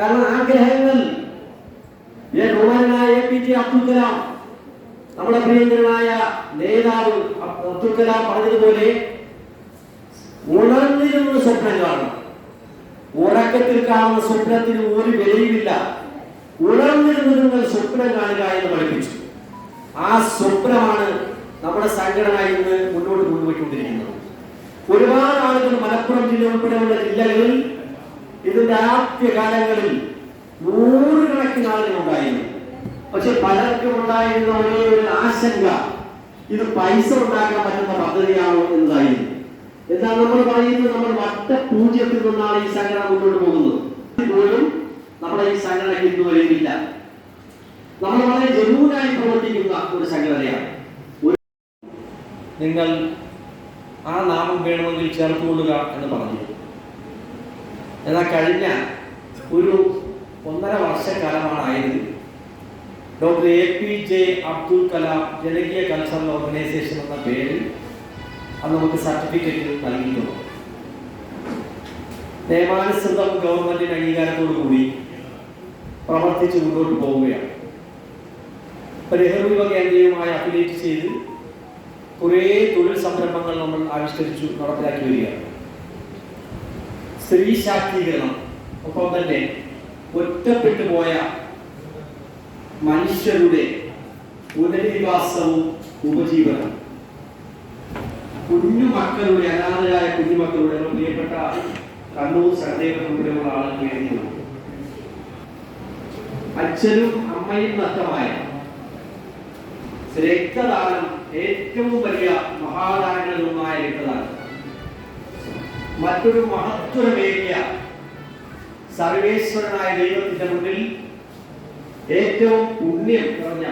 കാരണം ആഗ്രഹങ്ങൾ. ബഹുമാനായ A P J Abdul Kalam നമ്മുടെ പ്രിയങ്കരനായ നേതാവ് അബ്- അബ്ദുൽ കലാം പറഞ്ഞതുപോലെ ഉണർന്നിരുന്ന സ്വപ്നങ്ങളാണ് ഉറക്കത്തിൽ കാണുന്ന സ്വപ്നത്തിന് ഒരു വിലയുമില്ല. ഉണർന്നിരുന്ന് സ്വപ്നം കാണുക എന്ന് പഠിപ്പിച്ചു. ആ സ്വപ്നമാണ് നമ്മുടെ സംഘടന ഇന്ന് മുന്നോട്ട് കൊണ്ടുപോയിക്കൊണ്ടിരിക്കുന്നത്. ഒരുപാട് ആളുകൾ മലപ്പുറം ജില്ല ഉൾപ്പെടെയുള്ള ജില്ലകളിൽ ഇതിന്റെ ആദ്യ കാലങ്ങളിൽ നൂറുകണക്കിന് ആളുകൾ ഉണ്ടായിരുന്നു. പക്ഷെ പലർക്കും ഉണ്ടായിരുന്ന ഒരേ ഒരു ആശങ്ക ഇത് പൈസ ഉണ്ടാക്കാൻ പറ്റുന്ന പദ്ധതിയാണോ എന്നതായിരുന്നു. എന്നാൽ നമ്മൾ പറയുന്നത് നമ്മൾ വട്ട പൂജ്യത്തിൽ നിന്നാണ് ഈ സംഘടന മുന്നോട്ട് പോകുന്നത്. പോലും നമ്മുടെ ഈ സംഘടന ഹിന്ദു വരെയില്ല നമ്മൾ വളരെ ജനൂനായി പ്രവർത്തിക്കുന്ന ഒരു സംഘടനയാണ്. നിങ്ങൾ ആ നാമം വേണമെങ്കിൽ ചേർത്തുകൊള്ളുക എന്ന് പറഞ്ഞു. എന്നാൽ കഴിഞ്ഞ ഒരു ഒന്നര വർഷക്കാലമാണ് ആയത് doctor A P J Abdul Kalam ജനകീയ കൾച്ചറൽ ഓർഗനൈസേഷൻ എന്ന പേരിൽ അത് നമുക്ക് സർട്ടിഫിക്കറ്റ് നൽകിയിട്ടുണ്ട്. നിയമാനുസൃതം ഗവൺമെന്റിന്റെ അംഗീകാരത്തോടു കൂടി പ്രവർത്തിച്ച് മുന്നോട്ട് പോവുകയാണ്. ഇപ്പൊ നെഹ്റു യുവ കേന്ദ്രീയമായി അഫിലിയേറ്റ് ചെയ്ത് കുറേ തൊഴിൽ സംരംഭങ്ങൾ നമ്മൾ ആവിഷ്കരിച്ചു നടപ്പിലാക്കി വരികയാണ്. സ്ത്രീ ശാക്തീകരണം. ഒപ്പം തന്നെ ഒറ്റപ്പെട്ടു പോയ മനുഷ്യരുടെ പുനരധിവാസവും ഉപജീവനം കുഞ്ഞു മക്കളുടെ അനാഥരായ കുഞ്ഞുമക്കളുടെ പ്രിയപ്പെട്ട കണ്ണൂർ സഹദേവ ഉൾപ്പെടെയുള്ള ആളുകൾ എഴുതിയത് അച്ഛനും അമ്മയും നഷ്ടമായ രക്തദാനം ഏറ്റവും വലിയ രക്തദാനം മറ്റൊരു മഹത്വമേറിയ സർവേശ്വരനായ ദൈവത്തിന്റെ മുന്നിൽ ഏറ്റവും പുണ്യം നിറഞ്ഞ